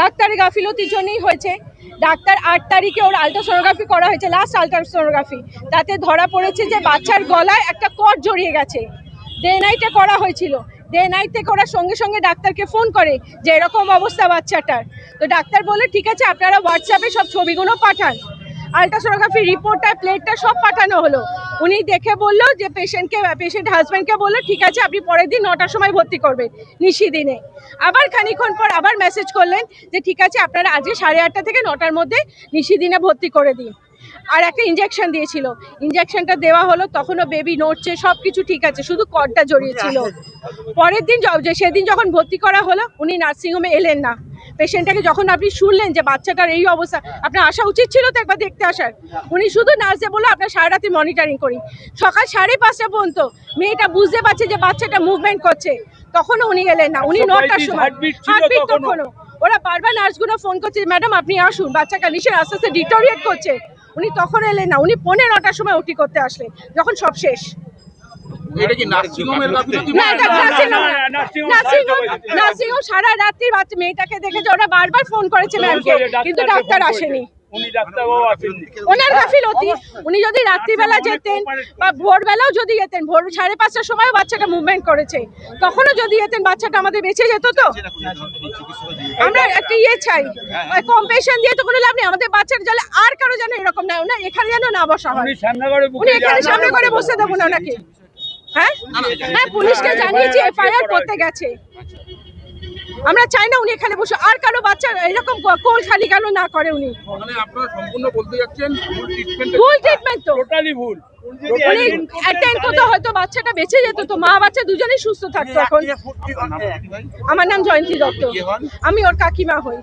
ডাক্তারের গাফিলতির জন্যই হয়েছে। ডাক্তার আট তারিখে ওর আলট্রাসোনোগ্রাফি করা হয়েছে লাস্ট আলট্রাসোনোগ্রাফি তাতে ধরা পড়েছে যে বাচ্চার গলায় একটা কট জড়িয়ে গেছে। ডে নাইটে করা হয়েছিল। ডে নাইট থেকে ওরা সঙ্গে সঙ্গে ডাক্তারকে ফোন করে যে এরকম অবস্থা বাচ্চাটার। তো ডাক্তার বলে ঠিক আছে, আপনারা হোয়াটসঅ্যাপে সব ছবিগুলো পাঠান। আলট্রাসোনোগ্রাফি রিপোর্টটা প্লেটটা সব পাঠানো হলো। উনি দেখে বলল যে পেশেন্টকে পেশেন্ট হাজব্যান্ডকে বলল ঠিক আছে আপনি পরের দিন নটার সময় ভর্তি করবেন নিশি দিনে। আবার খানিক্ষণ পর আবার মেসেজ করলেন যে ঠিক আছে আপনারা আজকে সাড়ে আটটা থেকে নটার মধ্যে নিশি দিনে ভর্তি করে দিন। আর একটা ইঞ্জেকশন দিয়েছিল। ইঞ্জেকশনটা দেওয়া হলো তখনও বেবি নড়ছে সব কিছু ঠিক আছে শুধু কডটা জড়িয়েছিল পরের দিন য- যে সেদিন যখন ভর্তি করা হলো উনি নার্সিংহোমে এলেন না। পেশেন্টটাকে যখন আপনি শুনলেন যে বাচ্চাটার এই অবস্থা আপনার আসা উচিত ছিল তো একবার দেখতে আসার। উনি শুধু নার্সে বলল আপনার সারা রাতে মনিটরিং করি। সকাল সাড়ে পাঁচটা পর্যন্ত মেয়েটা বুঝতে পারছে যে বাচ্চাটা মুভমেন্ট করছে। তখনও উনি এলেন না। উনি নটার সময় হার্টবিট তখনও? তখনও। ওরা বারবার নার্সগুলো ফোন করছে ম্যাডাম আপনি আসুন বাচ্চা কন্ডিশন আস্তে আস্তে ডিটোরিয়েট করছে। উনি তখন এলেন না। উনি পনেরো নটার সময় ওটি করতে আসলেন যখন সব শেষ। এটা কি না এটা নার্সিং হোম সারা রাত্রি বাচ্চা মেয়েটাকে দেখেছে ওরা বারবার ফোন করেছে ম্যামকে কিন্তু ডাক্তার আসেনি। উনি ওনার গাফিলতি। উনি যদি রাত্রিবেলা যেতেন বা ভোরবেলাও যদি যেতেন ভোর সাড়ে পাঁচটার সময় বাচ্চাটা মুভমেন্ট করেছে তখনও যদি যেতেন বাচ্চাটা আমাদের বেঁচে যেত তো? আমরা একটা ইয়ে চাই। কম্পেশন দিয়ে তো কোনো লাভ নেই। আমাদের বাচ্চার জলে আর কারও যেন এরকম না না এখানে যেন না বসা হয়। উনি সামনে করে এখানে সামনে করে বসে দেবো না নাকি হ্যাঁ? হ্যাঁ পুলিশকে জানিয়েছি এফআইআর করতে গেছে। আমরা চাই না উনি এখানে বসে আর কারও বাচ্চা এরকম কোল খালি কেন না করে উনি? মানে আপনারা সম্পূর্ণ বলতে যাচ্ছেন ভুল ট্রিটমেন্ট তো। টোটালি ভুল। উনি অ্যাটেন্ড করতে হয়তো বাচ্চাটা বেঁচে যেত তো মা বাচ্চা দুজনেই সুস্থ থাকতো এখন। আমার নাম জয়ন্তী দত্ত। আমি ওর কাকিমা হই।